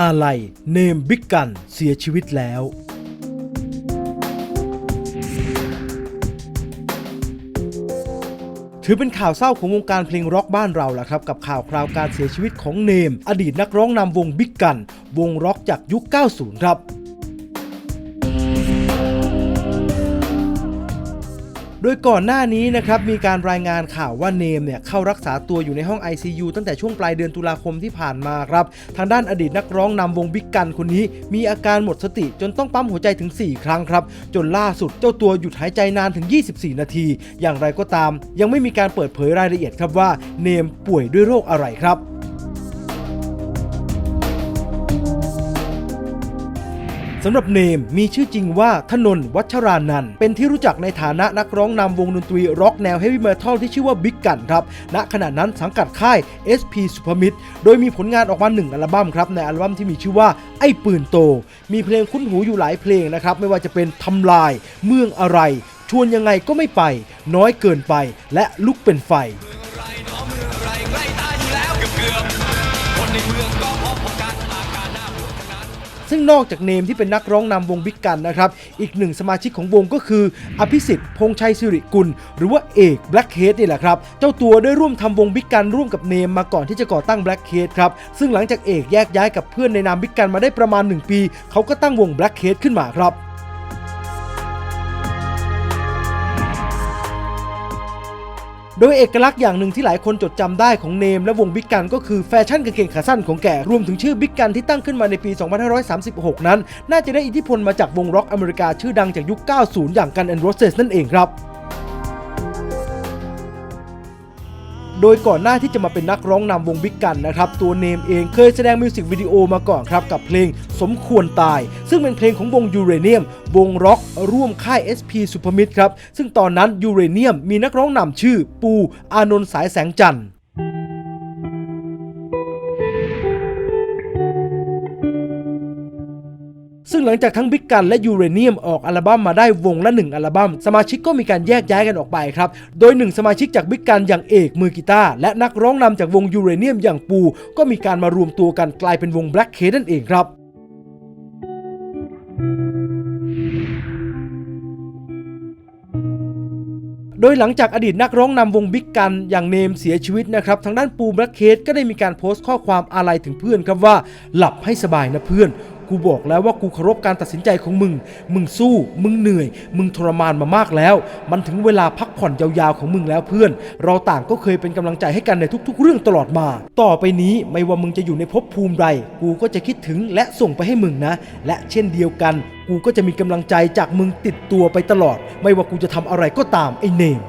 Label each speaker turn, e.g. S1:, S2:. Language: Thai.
S1: อาลัย เนมบิ๊กกันเสียชีวิตแล้วถือเป็นข่าวเศร้าของวงการเพลงร็อกบ้านเราแหละครับ กับข่าวคราวการเสียชีวิตของเนม อดีตนักร้องนำวงบิ๊กกัน วงร็อกจากยุค 90 ครับ โดยก่อนหน้านี้นะครับมีการรายงานข่าวว่าเนมเนี่ยเข้ารักษาตัวอยู่ในห้อง ICU ตั้งแต่ช่วงปลายเดือนตุลาคมที่ผ่านมาครับ ทางด้านอดีตนักร้องนำวงบิ๊กกันคนนี้ มีอาการหมดสติจนต้องปั๊มหัวใจถึง 4 ครั้งครับ จนล่าสุดเจ้าตัวหยุดหายใจนานถึง 24 นาที อย่างไรก็ตาม ยังไม่มีการเปิดเผยรายละเอียดครับว่าเนมป่วยด้วยโรคอะไรครับ สำหรับเนมมีชื่อจริงว่าธนนวัชรานันเป็นที่รู้จักในฐานะนักร้องนำวงดนตรีร็อกแนวเฮฟวี่เมทัลที่ชื่อว่าบิ๊กกันครับ ณ ขณะนั้นสังกัดค่าย SP Super m i d โดยมีผลงานออกมาหนึ่งอัลบั้มครับ ในอัลบั้มที่มีชื่อว่าไอ้ปืนโต มีเพลงคุ้นหูอยู่หลายเพลงนะครับ ไม่ว่าจะเป็นทำลาย เมืองอะไร ชวนยังไงก็ไม่ไป น้อยเกินไป และลุกเป็นไฟ
S2: คนในเมืองก็พบกัน
S1: ซึ่งนอกจากเนมที่เป็นนักร้องนำวงบิ๊กกันนะครับ อีกหนึ่งสมาชิกของวงก็คือ อภิสิทธิ์พงษ์ชัยสิริกุล หรือว่าเอกแบล็กเฮดนี่แหละครับ เจ้าตัวได้ร่วมทำวงบิ๊กกันร่วมกับเนมมาก่อนที่จะก่อตั้งแบล็กเฮดครับ ซึ่งหลังจากเอกแยกย้ายกับเพื่อนในนามบิ๊กกันมาได้ประมาณ 1 ปี เขาก็ตั้งวงแบล็กเฮดขึ้นมาครับ โดยเอกลักษณ์อย่างหนึ่งที่หลายคนจดจำได้ของเนมและวงบิ๊กกันก็คือแฟชั่นกางเกงขาสั้นของแกรวมถึงชื่อบิ๊กกันที่ตั้งขึ้นมาในปี 2536 นั้น น่าจะได้อิทธิพลมาจากวงร็อกอเมริกาชื่อดังจากยุค 90 อย่างกัน and Roses นั่นเองครับ โดยก่อนหน้าที่จะมาเป็นนักร้องนำวงบิ๊กกันนะครับ ตัวเนมเองเคยแสดงมิวสิกวิดีโอมาก่อนครับ กับเพลงสมควรตาย ซึ่งเป็นเพลงของวงยูเรเนียม วงร็อกร่วมค่าย SP Super m i d ครับ ซึ่งตอนนั้นยูเรเนียมมีนักร้องนำชื่อปูอานนท์สายแสงจันทร์ งหลังจากทั้งบิ๊กกันและยูเรเนียมออกอัลบั้มมาได้วงละ 1 อัลบั้มสมาชิกก็มีการแยกย้ายกันออกไปครับ โดยหนึ่งสมาชิกจากบิ๊กกันอย่างเอกมือกีตาร์และนักร้องนำจากวงยูเรเนียมอย่างปู ก็มีการมารวมตัวกันกลายเป็นวง Black c a นั่นเองครับโดยหลังจากอดีตนักร้องนำวงบิ๊กกันอย่างเนมเสียชีวิตนะครับ ทางด้านปูแบล็คเคสก็ได้มีการโพสต์ข้อความอาลัยถึงเพื่อนครับว่า หลับให้สบายนะเพื่อน กูบอกแล้วว่ากูเคารพการตัดสินใจของมึง มึงสู้ มึงเหนื่อย มึงทรมานมามากแล้ว มันถึงเวลาพักผ่อนยาวๆของมึงแล้วเพื่อน เราต่างก็เคยเป็นกำลังใจให้กันในทุก ๆ เรื่องตลอดมา ต่อไปนี้ไม่ว่ามึงจะอยู่ในภพภูมิใด กูก็จะคิดถึงและส่งไปให้มึงนะ และเช่นเดียวกัน กูก็จะมีกำลังใจจากมึงติดตัวไปตลอด ไม่ว่ากูจะทำอะไรก็ตามไอ้เนม